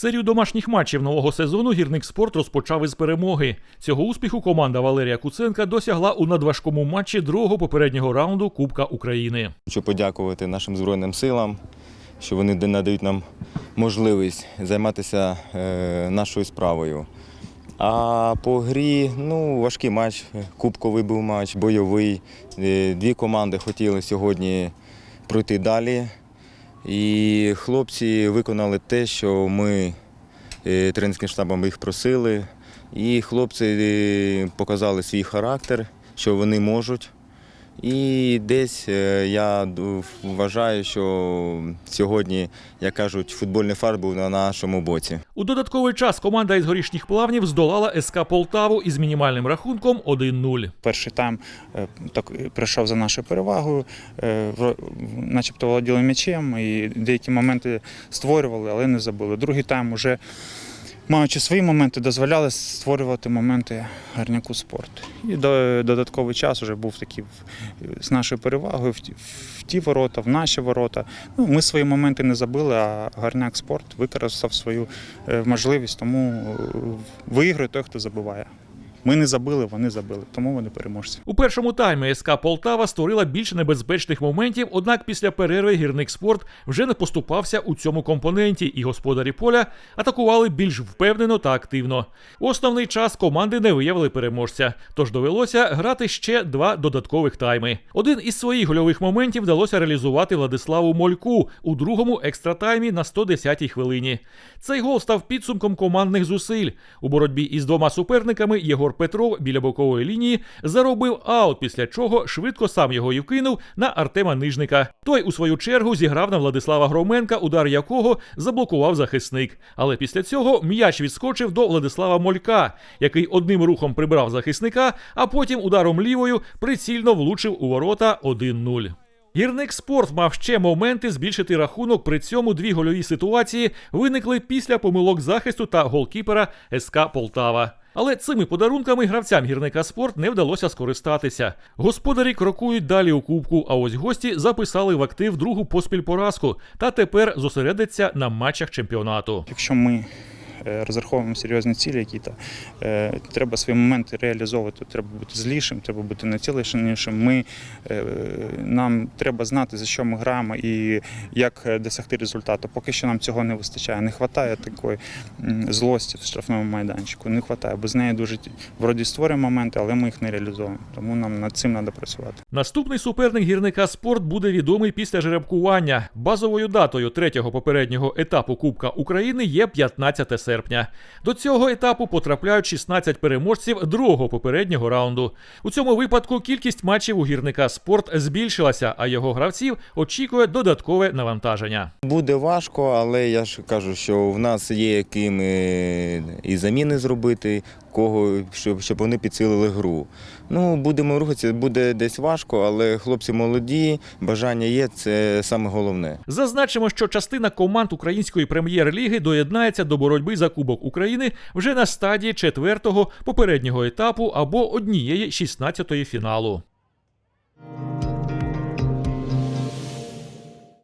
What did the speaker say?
Серію домашніх матчів нового сезону гірник спорт розпочав із перемоги. Цього успіху команда Валерія Куценка досягла у надважкому матчі другого попереднього раунду Кубка України. Хочу подякувати нашим Збройним силам, що вони надають нам можливість займатися е, нашою справою. А по грі, ну, важкий матч, кубковий був матч, бойовий. Е, Дві команди хотіли сьогодні пройти далі. І хлопці виконали те, що ми е, тренерським штабом їх просили. І хлопці е, показали свій характер, що вони можуть. І десь е, я вважаю, що сьогодні, як кажуть, футбольний фар був на нашому боці. У додатковий час команда із горішніх плавнів здолала СК Полтаву із мінімальним рахунком 1-0. Перший тайм е, так е, прийшов за нашою перевагою, в- начебто володіли м'ячем і деякі моменти створювали, але не забили. Другий тайм уже маючи свої моменти, дозволяли створювати моменти гарняку спорту. І до- додатковий час вже був такий з нашою перевагою в ті, ворота, в наші ворота. Ну, ми свої моменти не забили, а гарняк спорт використав свою е, можливість, тому е, виграє той, хто забиває. Ми не забили, вони забили, тому вони переможці. У першому таймі СК Полтава створила більше небезпечних моментів, однак після перерви гірник спорт вже не поступався у цьому компоненті, і господарі поля атакували більш впевнено та активно. У основний час команди не виявили переможця, тож довелося грати ще два додаткових тайми. Один із своїх гольових моментів вдалося реалізувати Владиславу Мольку у другому екстратаймі на 110-й хвилині. Цей гол став підсумком командних зусиль. У боротьбі із двома суперниками Єгор Петров біля бокової лінії заробив аут, після чого швидко сам його і вкинув на Артема Нижника. Той, у свою чергу, зіграв на Владислава Громенка, удар якого заблокував захисник. Але після цього м'яч відскочив до Владислава Молька, який одним рухом прибрав захисника, а потім ударом лівою прицільно влучив у ворота 1-0. Гірник спорт мав ще моменти збільшити рахунок. При цьому дві гольові ситуації виникли після помилок захисту та голкіпера СК Полтава. Але цими подарунками гравцям гірника спорт не вдалося скористатися. Господарі крокують далі у кубку, а ось гості записали в актив другу поспіль поразку та тепер зосередяться на матчах чемпіонату. Якщо ми розраховуємо серйозні цілі, які то е, треба свої моменти реалізовувати. Треба бути злішим, треба бути націленішим. Ми е, нам треба знати за що ми граємо і як е, досягти результату. Поки що нам цього не вистачає. Не вистачає такої злості в штрафному майданчику. Не вистачає. Без неї дуже вроді створюємо моменти, але ми їх не реалізовуємо. Тому нам над цим треба працювати. Наступний суперник гірника спорт буде відомий після жеребкування. Базовою датою третього попереднього етапу Кубка України є 15 серпня. До цього етапу потрапляють 16 переможців другого попереднього раунду. У цьому випадку кількість матчів у гірника спорт збільшилася, а його гравців очікує додаткове навантаження. Буде важко, але я ж кажу, що в нас є яким е, і заміни зробити, кого, щоб, щоб вони підсилили гру. Ну, будемо рухатися, буде десь важко, але хлопці молоді, бажання є, це саме головне. Зазначимо, що частина команд української прем'єр-ліги доєднається до боротьби за Кубок України вже на стадії четвертого попереднього етапу або однієї 16-ї фіналу.